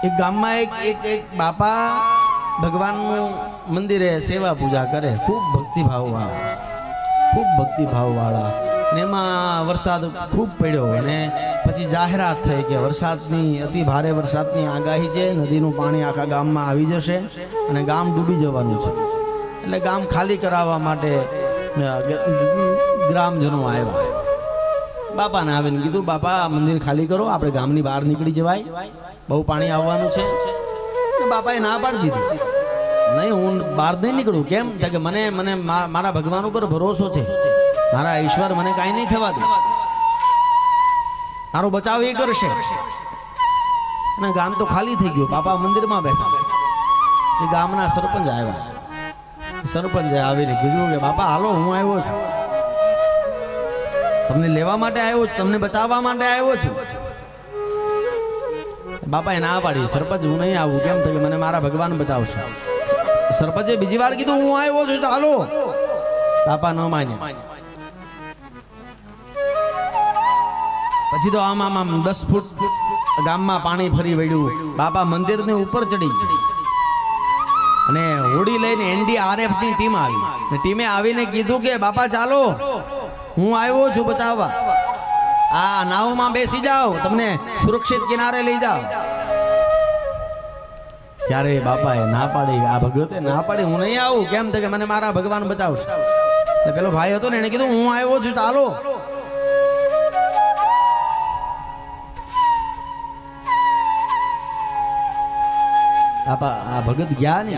એક ગામમાં એક એક એક બાપા ભગવાનનું મંદિરે સેવા પૂજા કરે. ખૂબ ભક્તિભાવવાળા. ખૂબ ભક્તિભાવવાળા. ને એમાં વરસાદ ખૂબ પડ્યો અને પછી જાહેરાત થઈ કે વરસાદની, અતિ ભારે વરસાદની આગાહી છે. નદીનું પાણી આખા ગામમાં આવી જશે અને ગામ ડૂબી જવાનું છે. એટલે ગામ ખાલી કરાવવા માટે ગ્રામજનો આવ્યા. બાપાને આવીને કીધું, બાપા મંદિર ખાલી કરો, આપણે ગામની બહાર નીકળી જવાય. બહુ પાણી આવવાનું છે. બાપાએ ના પાડી દીધી. નહીં, હું બહાર નહીં નીકળું. કેમ? કે મને મને મારા ભગવાન ઉપર ભરોસો છે. મારા ઈશ્વર મને કાંઈ નહીં થવા દે. મારો બચાવ એ કરશે. અને ગામ તો ખાલી થઈ ગયું. બાપા મંદિરમાં બેઠા. જે ગામના સરપંચ આવ્યા. સરપંચે આવીને કીધું કે, બાપા, હાલો, હું આવ્યો છું. તમને લેવા માટે આવ્યો છું, તમને બચાવવા માટે આવ્યો છું. બાપાએ ના પાડી. સરપંચ, હું નહીં આવું. કેમ? થયું મને મારા ભગવાન બચાવશે. સરપંચે બીજી વાર કીધું, હું આવ્યો છું ચાલો બાપા ન માને. પછી તો આમ આમ આમ દસ ફૂટ ગામમાં પાણી ફરી વળ્યું. બાપા મંદિરની ઉપર ચડી અને હોડી લઈને એનડીઆરએફની ટીમ આવી. ટીમે આવીને કીધું કે, બાપા, ચાલો. હું આવ્યો છું બતાવવા. આ નાવમાં બેસી જાઓ, તમને સુરક્ષિત કિનારે લઈ જાઓ. ત્યારે બાપાએ ના પાડી? આ ભગવતે ના પાડી? હું નહીં આવું? કેમ તો કે મને મારા ભગવાન બતાવશે. પેલો ભાઈ હતો ને, એને કીધું, હું આવ્યો છું ચાલો બાપા, આ ભગત ગયા ને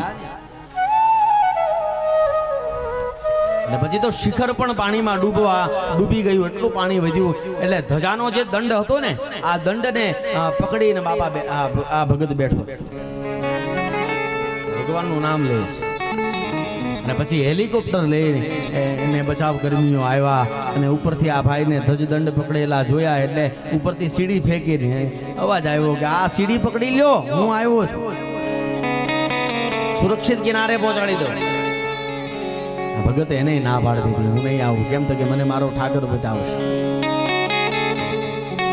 અને પછી તો શિખર પણ પાણીમાં ડૂબવા ડૂબી ગયું, એટલું પાણી વધ્યું. એટલે ધજાનો જે દંડ હતો ને, આ દંડને પકડીને બાપા આ ભગત બેઠો. ભગવાનનું નામ લે છે. અને પછી હેલિકોપ્ટર લઈને એને બચાવ કર્મીઓ આવ્યા અને ઉપરથી આ ભાઈને ધજદંડ પકડેલા જોયા એટલે ઉપરથી સીડી ફેંકીને અવાજ આવ્યો કે, આ સીડી પકડી લ્યો, હું આવ્યો છું. સુરક્ષિત કિનારે પહોંચાડી દો. ભગતે એને ના પાડી દીધી. હું નહીં આવું. કેમ તો કે મને મારો ઠાકર બચાવશે.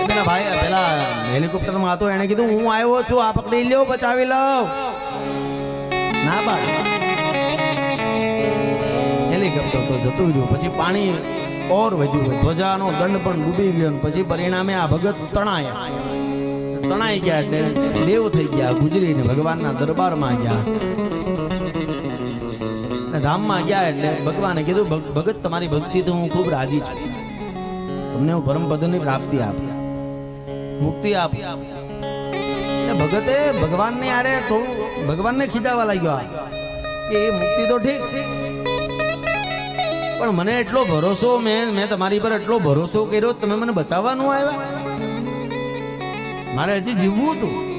પેલા ભાઈ પેલા હેલિકોપ્ટરમાં હતો, એને કીધું, હું આવ્યો છું, આ પકડી લ્યો, બચાવી લઉં. ના પાડ. હેલિકોપ્ટર તો જતું રહ્યું. પછી પાણી ઓર વધ્યું. ધ્વજાનો દંડ પણ ડૂબી ગયો પછી પરિણામે આ ભગત તણાયા. તણાઈ ગયા એટલે દેવ થઈ ગયા, ગુજરીને ભગવાનના દરબારમાં ગયા. અને ધામમાં ગયા એટલે ભગવાને કીધું, "ભગ- ભગત, તમારી ભક્તિ તો હું ખૂબ રાજી છું. તમને હું પરમપદની પ્રાપ્તિ આપી. મુક્તિ આપી. ભગતે ભગવાનને યારે થોડું, ભગવાનને ખીજાવા લાગ્યો કે એ મુક્તિ તો ઠીક, પણ મને એટલો ભરોસો, મેં મેં તમારી પર એટલો ભરોસો કર્યો, તમે મને બચાવવાનું આવ્યા? મારે હજી જીવવું હતું.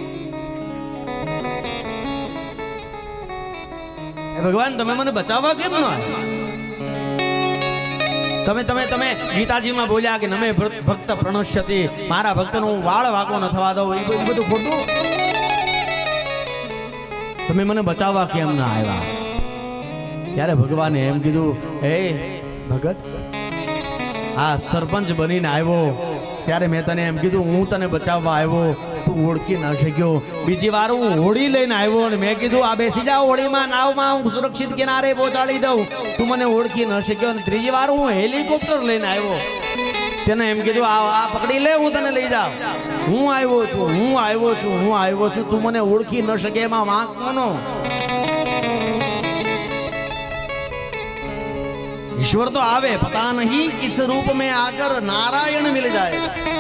ભગવાન, તમે મને બચાવવા કેમ ન તમે તમે તમે ગીતાજીમાં બોલ્યા કે નમે ભક્ત- પ્રણશ્યતિ, મારા ભક્તનો હું વાળ વાકો ન થવા દઉં એ બધું ખોટું? તમે મને બચાવવા કેમ ના આવ્યા? ત્યારે ભગવાને એમ કીધું, હે ભગત, આ સરપંચ બનીને આવ્યો. ત્યારે મેં તને એમ કીધું, હું તને બચાવવા આવ્યો. તું ઓળખી ન શક્યો. બીજી વાર હું હોળી લઈને આવ્યો અને મેં કીધું, આ બેસી જાઓ હોળીમાં, નાવમાં, હું સુરક્ષિત કિનારે પહોંચાડી દઉં. તું મને ઓળખી ન શક્યો અને ત્રીજી વાર હું હેલિકોપ્ટર લઈને આવ્યો. તેને એમ કીધું, આ આ પકડી લે, હું તને લઈ જાઉં. હું આવ્યો છું, હું આવ્યો છું, હું આવ્યો છું. તું મને ઓળખી ન શકે, એમાં વાંક મનો ઈશ્વર તો આવે, પતા નહીં, કિસ રૂપ મેં આકર નારાયણ મિલ જાય.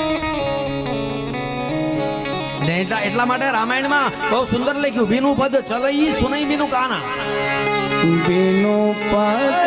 ને એટલા એટલા માટે રામાયણમાં બહુ સુંદર લખ્યું. બીનું પદ ચલઈ સુનઈ બીનું કાના. બીનું પદ